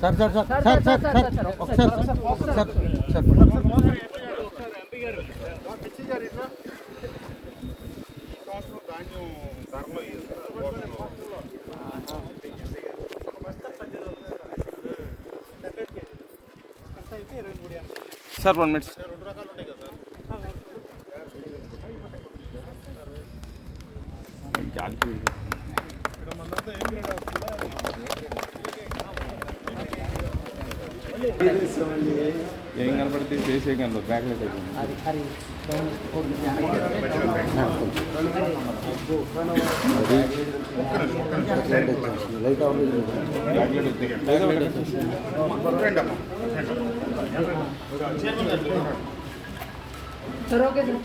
Sir sir sir sir sir sir ఒకసారి sir sir sir sir sir one minute ఏం కనపడితే చేసే కనపడదు బ్యాక్లెట్ అయిపోయింది లైట్ ఆన్ బ్యాక్లెట్ వచ్చేసి సార్ ఓకే సార్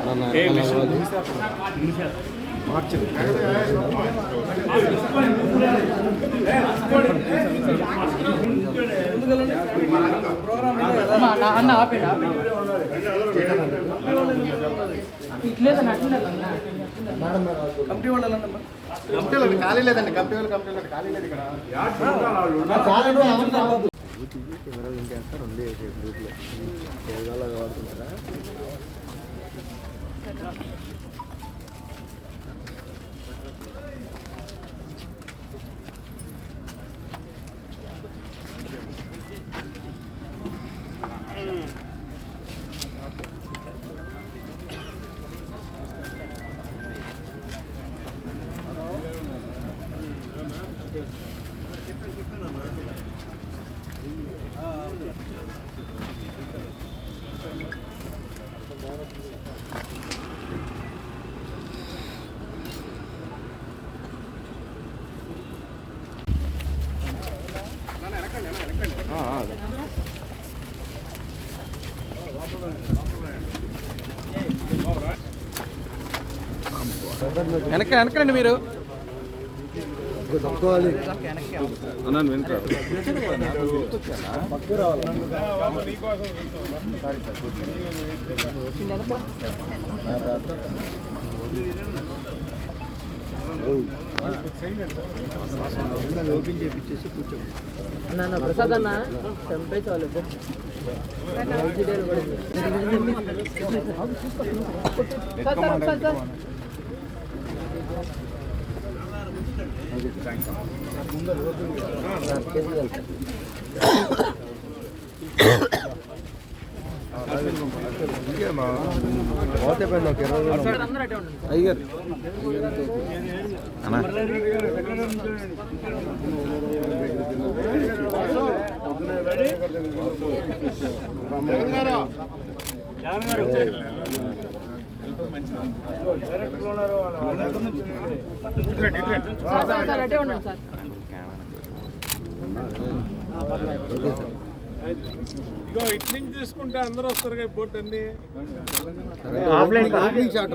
అమ్మా, నా- అన్న ఆపేడు ఆపేడు. ఇట్లేదన్న అట్లనే ఖాళీ లేదండి కంపెనీ వాళ్ళు కంపెనీ ఖాళీ లేదు ఇక్కడ గ్రూప్లో ఏదో వాడుతున్నారా వెనక వెనకండి మీరు. తక్కువాలి అన్నాను వెనక ఓపెన్ చేపించేసి కూర్చోండి ప్రసాద్ అన్న చంపేసి వాళ్ళు పోతే అటే ఉండండి అయ్యారు సార్ ఇగో ఇటు నుంచి తీసుకుంటే అందరూ వస్తారు బోట్ అన్ని. Opening shot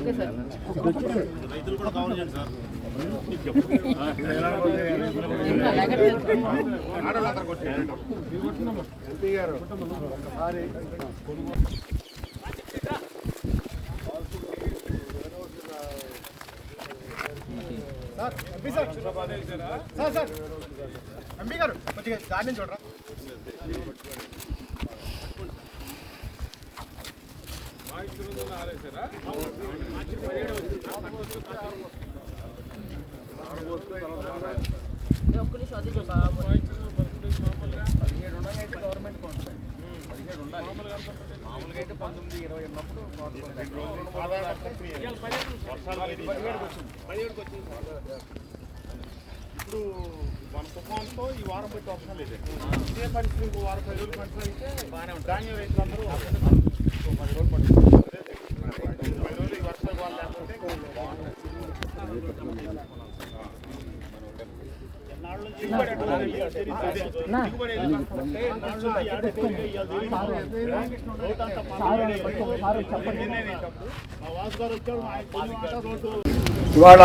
okay sir. MP గారు sir MP sir sir sir MP గారు కొద్దిగా దాని చూడరా సారా ఇప్పుడు మన తుఫాన్తో ఈ వారం పెట్టి అవసరం లేదు ఇదే పరిస్థితి వారం పది రోజులు పరిస్థితి అయితే బాగానే ఉంటుంది ధాన్యం రైతులందరూ ఇంకో పది రోజులు పడుతుంది ఇవాళ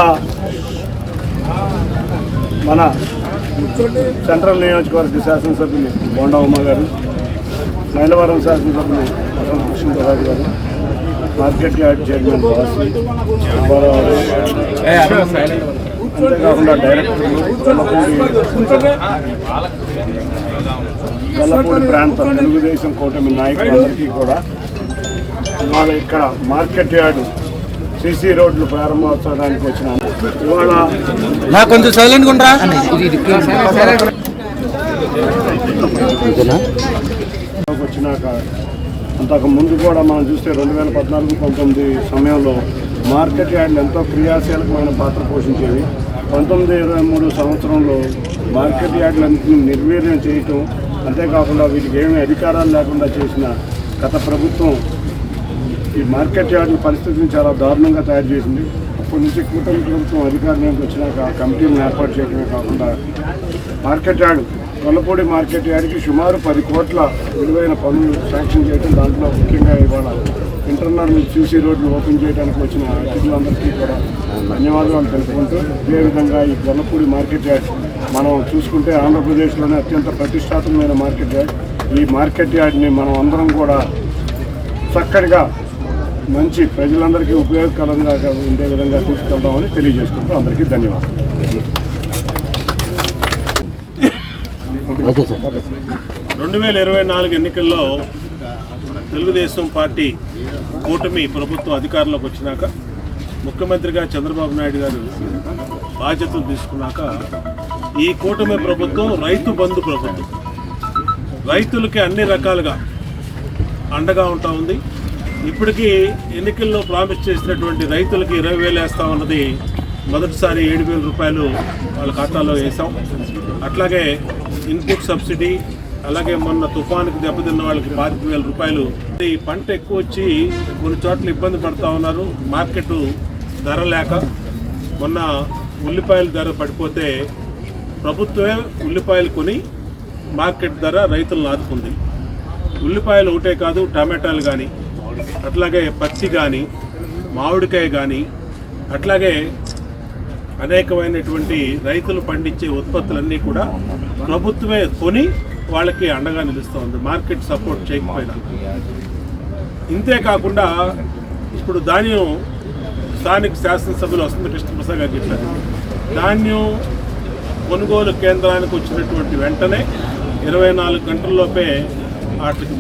మన సెంట్రల్ నియోజకవర్గ శాసనసభ్యులు బోండా ఉమ్మ గారు మైలవరం శాసనసభ్యులు వసంత కృష్ణరాజు గారు market yard chairman Vasu Subbarao అంతేకాకుండా డైరెక్టర్లు గొల్లపూడి గొల్లపూడి ప్రాంత తెలుగుదేశం కూటమి నాయకులందరికీ కూడా ఇవాళ ఇక్కడ మార్కెట్ యార్డు సిసి రోడ్లు ప్రారంభోత్సవానికి వచ్చిన ఇవాళ నాకు కొంచెం సైలెంట్గా ఉండరా. వచ్చినాక అంతకు ముందు కూడా మనం చూస్తే రెండు వేల పద్నాలుగు పంతొమ్మిది సమయంలో మార్కెట్ యార్డ్లు ఎంతో క్రియాశీలకమైన పాత్ర పోషించేవి. పంతొమ్మిది ఇరవై మూడు సంవత్సరంలో మార్కెట్ యార్డులన్నింటినీ నిర్వీర్యం చేయటం అంతేకాకుండా వీటికి ఏమీ అధికారాలు లేకుండా చేసిన గత ప్రభుత్వం ఈ మార్కెట్ యార్డుల పరిస్థితిని చాలా దారుణంగా తయారు చేసింది. అప్పటి నుంచి కూటమి ప్రభుత్వం అధికారంలోకి వచ్చినాక ఆ కమిటీలను ఏర్పాటు చేయడమే కాకుండా మార్కెట్ యార్డు కొల్లపూడి మార్కెట్ యార్డ్కి సుమారు పది కోట్ల విలువైన పనులు శాంక్షన్ చేయడం దాంట్లో ముఖ్యంగా ఇవాళ ఇంటర్నల్ చూసి రోడ్లు ఓపెన్ చేయడానికి వచ్చిన అతిథులందరికీ కూడా ధన్యవాదాలు తెలుపుకుంటూ అదేవిధంగా ఈ గొల్లపూడి మార్కెట్ యార్డ్ మనం చూసుకుంటే ఆంధ్రప్రదేశ్లోనే అత్యంత ప్రతిష్టాత్మకమైన మార్కెట్ యార్డ్. ఈ మార్కెట్ యార్డ్ని మనం అందరం కూడా చక్కగా మంచి ప్రజలందరికీ ఉపయోగకరంగా ఉండే విధంగా తీసుకెళ్దామని తెలియజేసుకుంటూ అందరికీ ధన్యవాదాలు. రెండు వేల ఇరవై నాలుగు ఎన్నికల్లో తెలుగుదేశం పార్టీ కూటమి ప్రభుత్వం అధికారంలోకి వచ్చినాక ముఖ్యమంత్రిగా చంద్రబాబు నాయుడు గారు బాధ్యతలు తీసుకున్నాక ఈ కూటమి ప్రభుత్వం రైతు బంధు ప్రభుత్వం. రైతులకి అన్ని రకాలుగా అండగా ఉంటా ఉంది. ఇప్పటికీ ఎన్నికల్లో ప్రామిస్ చేసినటువంటి రైతులకి ఇరవై వేలు వేస్తామన్నది మొదటిసారి ఏడు వేల రూపాయలు వాళ్ళ ఖాతాలో వేసాం అట్లాగే ఇన్పుట్ సబ్సిడీ అలాగే మొన్న తుఫానుకు దెబ్బతిన్న వాళ్ళకి పాతిక వేల రూపాయలు. ఈ పంట ఎక్కువ వచ్చి కొన్ని చోట్ల ఇబ్బంది పడతా ఉన్నారు. మార్కెట్ ధర లేక మొన్న ఉల్లిపాయల ధర పడిపోతే ప్రభుత్వమే ఉల్లిపాయలు కొని మార్కెట్ ధర రైతులను ఆదుకుంది. ఉల్లిపాయలు ఒకటే కాదు టమాటాలు కానీ అట్లాగే పచ్చి కానీ మామిడికాయ కానీ అట్లాగే అనేకమైనటువంటి రైతులు పండించే ఉత్పత్తులన్నీ కూడా ప్రభుత్వమే కొని వాళ్ళకి అండగా నిలుస్తోంది మార్కెట్ సపోర్ట్ చేయకపోయినా. ఇంతే కాకుండా ఇప్పుడు ధాన్యం స్థానిక శాసనసభ్యులు వస్తుంది కృష్ణప్రసాద్ గారు చెప్పారు. ధాన్యం కొనుగోలు కేంద్రానికి వచ్చినటువంటి వెంటనే ఇరవై నాలుగు గంటల్లోపే వాటికి